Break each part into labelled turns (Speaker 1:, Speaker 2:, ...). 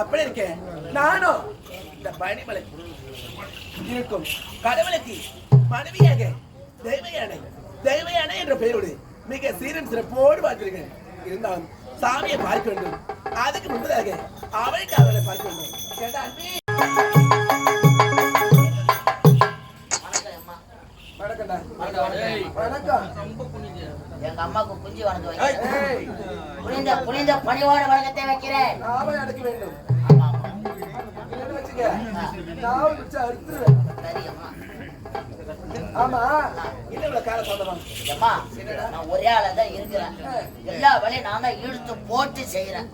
Speaker 1: அப்படி இருக்கேன் நானும் இந்த பனிமலை இருக்கும். கடவுளுக்கு மனைவியாக தெய்வ யானை தெய்வ யானை என்ற பெயரோடு மிக சீரும் சிறப்போடு பார்த்திருக்கேன் இருந்தாலும் சாமியை பார்க்க வேண்டும். அதுக்கு முன்பதாக அவளுக்கு அவளை பார்க்க வேண்டும். கேட்டா வணக்கம்டா
Speaker 2: வணக்கம்
Speaker 1: வணக்கம்
Speaker 2: எங்க அம்மாவுக்கு குஞ்சு வணக்கம் வைக்கிறேன்.
Speaker 1: ஏய்,
Speaker 2: புனித புனித பணிவான வணக்கத்தை வைக்கிறேன். ஒரே ஆளா தான் இருக்கிறேன். எல்லா வேலையும் நான் தான் இழுத்து போட்டு செய்யறேன்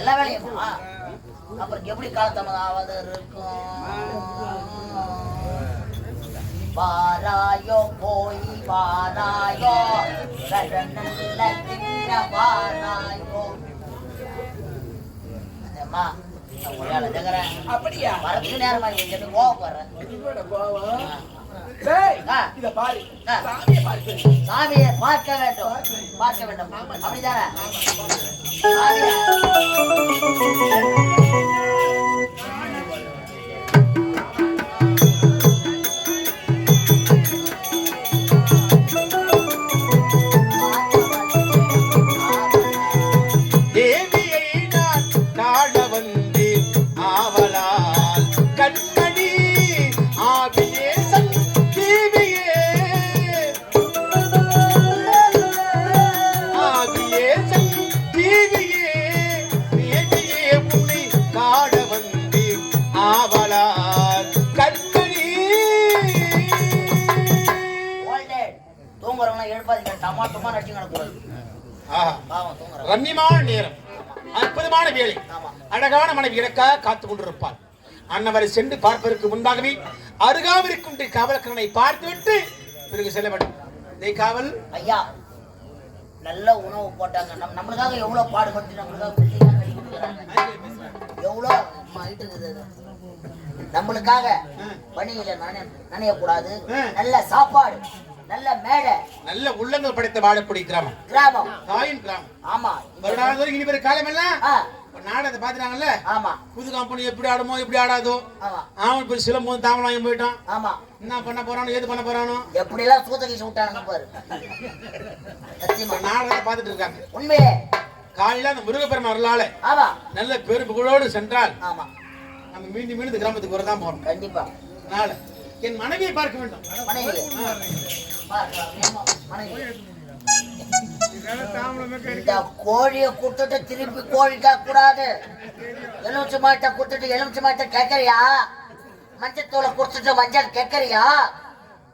Speaker 2: எல்லா வேலையும். அப்புறம் எப்படி காலத்தமது ஆவது இருக்கும்? வாராயோ போய் வாராயோ நல்ல தின்ன வாராயோ அம்மா ஆளா இருக்கிறேன்
Speaker 1: அப்படியா
Speaker 2: வரதுக்கு நேரமா இங்க கோவப்படுறேன்
Speaker 1: சாமியை
Speaker 2: பார்க்க வேண்டும் பார்க்க வேண்டும் அப்படிதானே
Speaker 3: ரம்யமான நேரம். அற்புதமான வேலை.
Speaker 2: ஆமா.
Speaker 3: அழகான மனைவி எனக்காக காத்துக் கொண்டிருப்பார் அன்னவரை சென்று பார்ப்பதற்கு முன்பாகவே அருகாவிருக்கும் காவலக்கரனை பார்த்துவிட்டு பிறகு செல்ல வேண்டும். காவல்.
Speaker 2: ஐயா நல்ல உணவு போட்டாங்க. நம் நம்மளுக்காக எவ்வளவு பாடுபட்டு நம்மளுக்காக எவ்வளோ. நம்மளுக்காக பணியில நனைய
Speaker 3: ஆ.
Speaker 2: நல்ல சாப்பாடு. நல்ல மேடை.
Speaker 3: நல்ல உள்ளங்கள் படைத்த வாழக்கூடிய கிராமம்.
Speaker 2: கிராமம்.
Speaker 3: தாயின் கிராமம்.
Speaker 2: ஆமா.
Speaker 3: வருடாதோறும் இனி பெரிய காலம் எல்லாம் நாடகத்தை பாத்துறாங்கல்ல
Speaker 2: ஆமா.
Speaker 3: புது கம்பெனி எப்படி ஆடுமோ எப்படி ஆடாதோ.
Speaker 2: ஆமா.
Speaker 3: அவன் இப்ப சிலம்பு தாமலம் வாங்கி போயிட்டான்.
Speaker 2: ஆமா.
Speaker 3: என்ன பண்ண போறானோ ஏது பண்ண போறானோ.
Speaker 2: எப்படி எல்லாம் சூத்தகி விட்டானுங்க பாரு. சத்தியமா
Speaker 3: இப்ப நாடகத்தை பார்த்துட்டு இருக்காங்க.
Speaker 2: உண்மையே.
Speaker 3: காலையில அந்த முருகப்பெருமான் அருளால
Speaker 2: ஆமா.
Speaker 3: நல்ல பெரு புகழோடு சென்றால்
Speaker 2: ஆமா.
Speaker 3: நம்ம மீண்டும் மீண்டும் கிராமத்துக்கு வரதான் போறோம்.
Speaker 2: கண்டிப்பா.
Speaker 3: அதனால என் மனைவியை பார்க்க வேண்டும்.
Speaker 2: மனைவி. இந்த கோழியை கொடுத்துட்டு திருப்பி கோழி கூடாது. எலுமிச்சை மாட்டை கொடுத்துட்டு எலுமிச்சை மாட்டை கேட்கறியா? மஞ்சத்தூளை கொடுத்துட்டு மஞ்சள் கேட்கறியா?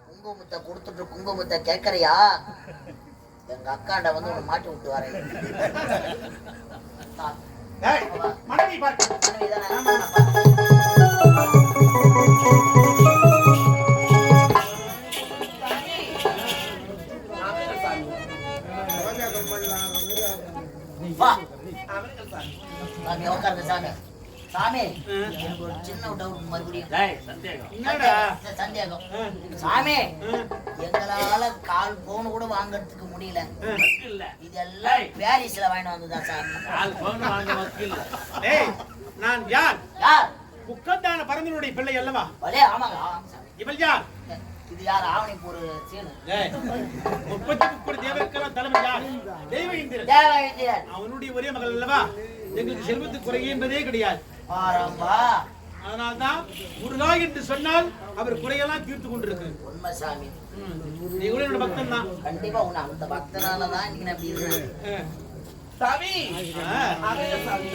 Speaker 2: குங்குமத்தை கொடுத்துட்டு குங்குமத்தை கேட்கறியா? எங்க அக்காண்ட வந்து உன்னை மாட்டி விட்டு வரேன்.
Speaker 3: பார்க்க
Speaker 1: சாமி
Speaker 2: சாமி உட்காருங்க சாமி. சாமி எனக்கு ஒரு சின்ன டவுட் மறுபடியும்.
Speaker 3: என்னடா?
Speaker 2: சந்தேகம், சந்தேகம் சாமி எங்களால கால் பவுன் கூட வாங்குறதுக்கு முடியல. இதெல்லாம் பாரிஸ்ல வாங்கிட்டு வந்ததா சாமி?
Speaker 3: ஏய் நான் யார்?
Speaker 2: யார்?
Speaker 3: முக்கத்தான பரந்தனுடைய பிள்ளை அல்லவா?
Speaker 2: பலே ஆமாங்க
Speaker 3: இவள் யார்?
Speaker 2: இது யார்? ஆவணிப்பூர் சீனு.
Speaker 3: ஏய், முப்பத்தி முப்பது தேவருக்கெல்லாம் தலைமை யார் தெய்வ இந்திரன்
Speaker 2: தேவகிந்திரன்
Speaker 3: அவனுடைய ஒரே மகள் அல்லவா? எங்களுக்கு செல்வத்துக்கு குறை என்பதே கிடையாது. அதனால்தான் முருகா என்று சொன்னால் அவர் குறையெல்லாம் தீர்த்து கொண்டிருக்கு.
Speaker 2: உண்மை சாமி.
Speaker 3: நீ கூட என்னோட பக்தன் தான்.
Speaker 2: கண்டிப்பா உன்னை அந்த பக்தனால தான் இன்னைக்கு நான் இப்படி இருக்கிறேன்
Speaker 1: சாமி.
Speaker 3: ஆ.
Speaker 1: அவர்கள் சாமி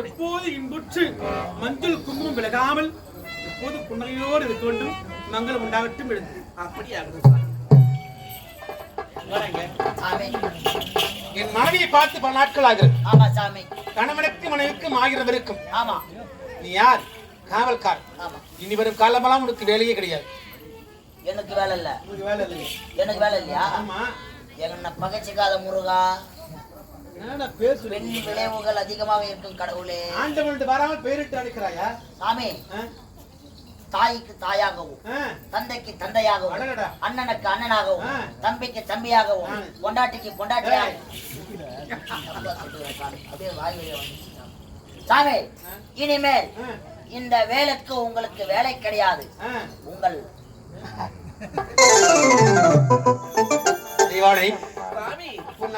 Speaker 2: எப்போது
Speaker 1: இன்புற்று மஞ்சள் குங்குமம் விலகாமல் எப்போது
Speaker 3: புன்னகையோடு இருக்க வேண்டும் மங்கள் உண்டாகட்டும் எழுந்து
Speaker 2: அப்படியாகிறது.
Speaker 3: என் மனைவியை பார்த்து பல நாட்கள் ஆகிறது
Speaker 2: ஆமா சாமி.
Speaker 3: கணவனுக்கு மனைவிக்கும் ஆகிறவருக்கும்.
Speaker 2: ஆமா.
Speaker 3: நீ யார்? காவல்கார்
Speaker 2: ஆமா.
Speaker 3: இனி வரும் காலமெல்லாம் உனக்கு வேலையே கிடையாது.
Speaker 2: எனக்கு வேலை இல்ல.
Speaker 3: வேலை இல்லைங்க
Speaker 2: எனக்கு வேலை இல்லையா?
Speaker 3: ஆமா.
Speaker 2: என்ன பகைச்சிக்காத முருகா. பெண் விளைவுகள் அதிகமாக இருக்கும் கடவுளே.
Speaker 3: ஆண்டவன்ட்டு வராம பேரிட்டு அடிக்கிறாயா?
Speaker 2: சாமி? தாய்க்கு தாயாகவும்? தந்தைக்கு தந்தையாகவும். அண்ணனுக்கு அண்ணனாகவும். தம்பிக்கு தம்பியாகவும். பொண்டாட்டிக்கு பொண்டாட்டியாகவும் வந்துச்சு சாமி. இனிமேல்? இந்த வேலைக்கு உங்களுக்கு வேலை கிடையாது? உங்கள்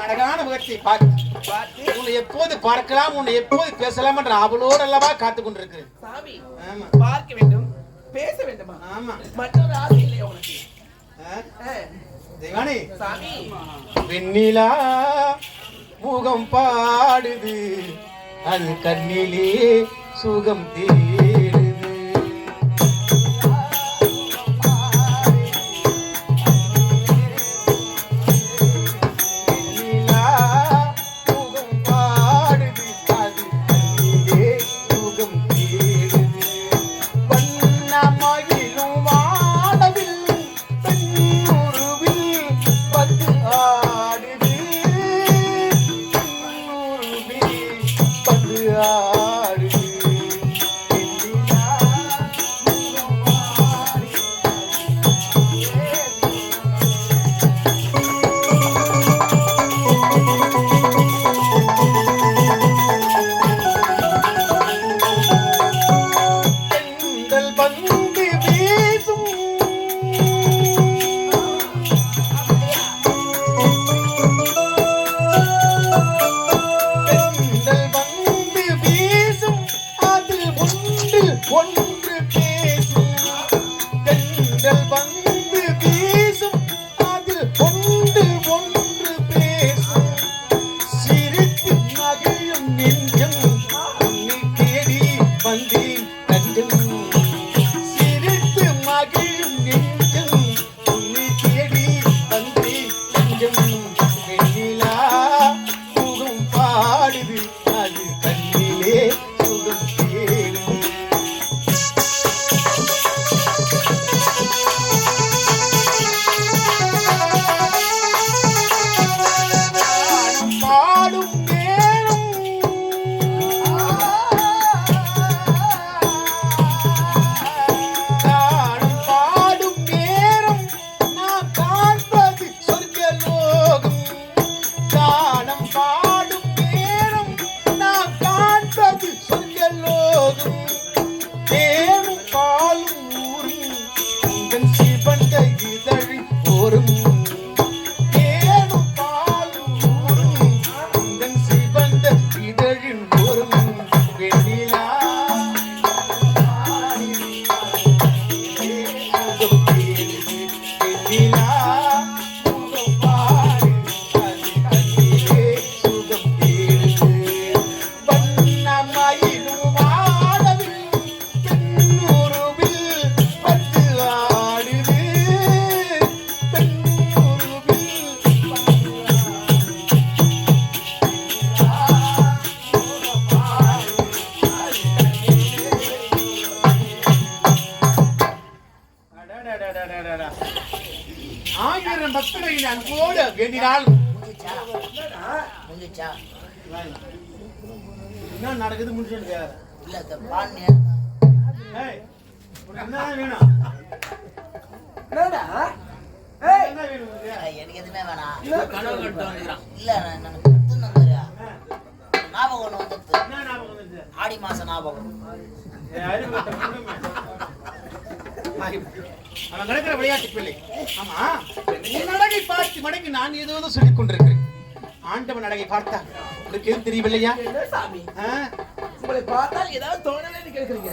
Speaker 3: அழகான முகத்தை பார்த்து உன்னை எப்போது பார்க்கலாம் உன்னை எப்போது பேசலாம் என்ற அவளோடு அல்லவா காத்துக் கொண்டிருக்கிறேன்
Speaker 1: பார்க்க வேண்டும் மற்றொரு ஆசை இல்லையா உனக்கு?
Speaker 3: தெய்வானை.
Speaker 1: சாமி.
Speaker 3: வெண்ணிலா முகம் பாடுது. அது கண்ணிலே சுகம் தேடுது ஏய், என்ன வேணும்? உனக்கு?
Speaker 2: எனக்கு எதுவுமே வேணாம்.
Speaker 1: இல்ல,
Speaker 2: நம்பர் ஞாபகம் வந்துடுது
Speaker 3: வந்துச்சு?
Speaker 2: ஆடி மாசம் ஞாபகம்.
Speaker 3: அவன் கிடக்கிற விளையாட்டு பிள்ளை. ஆமா. அழகை பார்த்து மடங்கி நான் ஏதோ சொல்லிக் கொண்டிருக்கிறேன். ஆண்டவன் அழகை பார்த்தா உனக்கு எதுவும் தெரியவில்லையா?
Speaker 1: சாமி? உங்களை பார்த்தால் ஏதாவது தோணலன்னு கேட்குறீங்க.